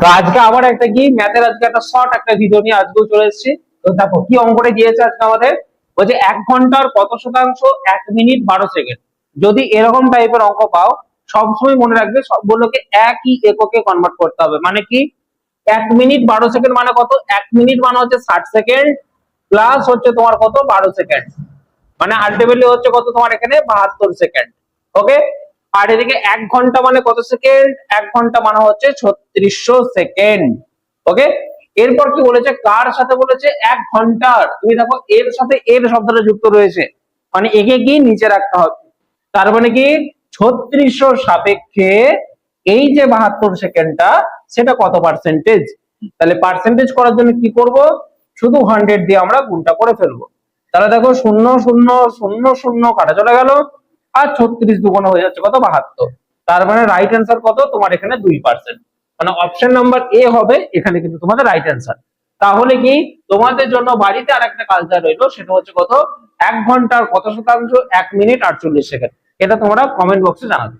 তো আজকে আবার একটা কি? ম্যাথের আজকে একটা শর্ট একটা ভিডিও নিয়ে আজকেও চলে এসেছি। তো দেখো, কি অঙ্কটা দিয়েছে আজকে আমাদের? বলছে এক ঘণ্টার কত শতাংশ? এক মিনিট বারো সেকেন্ড। যদি এরকম টাইপের অঙ্ক পাও, সবসময় মনে রাখবে সবগুলোকে একই এককে কনভার্ট করতে হবে। মানে কি? এক মিনিট বারো সেকেন্ড মানে কত? এক মিনিট মানে হচ্ছে ষাট সেকেন্ড প্লাস হচ্ছে তোমার কত? বারো সেকেন্ড। মানে আলটিমেটলি হচ্ছে কত তোমার এখানে? বাহাত্তর সেকেন্ড। ওকে আর এদিকে এক ঘণ্টা মানে কত সেকেন্ড? এক ঘণ্টা মানে হচ্ছে ছত্রিশশো সেকেন্ড। ওকে? এরপর কি বলেছে? কার সাথে বলেছে? এক ঘণ্টার। তুমি দেখো, এর সাথে এর শব্দটা যুক্ত রয়েছে। মানে একে কি নিচে রাখতে হবে। তার মানে কি? ছত্রিশশো সাপেক্ষে এই যে বাহাত্তর সেকেন্ডটা, সেটা কত পার্সেন্টেজ তাহলে পার্সেন্টেজ করার জন্য কি করব? শুধু হান্ড্রেড দিয়ে আমরা গুণটা করে ফেলব। তাহলে দেখো, শূন্য শূন্য শূন্য শূন্য কাটা চলে গেল। আর ছত্রিশ দুগুণ হয়ে যাচ্ছে কত? বাহাত্তর। তার মানে রাইট অ্যান্সার কত? তোমার এখানে দুই পার্সেন্ট মানে অপশন নাম্বার এ হবে, এখানে কিন্তু তোমাদের রাইট অ্যান্সার তাহলে কি? তোমাদের জন্য বাড়িতে আর একটা কালচার রইল, সেটা হচ্ছে কত? এক ঘণ্টার কত শতাংশ? এক মিনিট আটচল্লিশ সেকেন্ড এটা তোমরা কমেন্ট বক্সে জানাবে।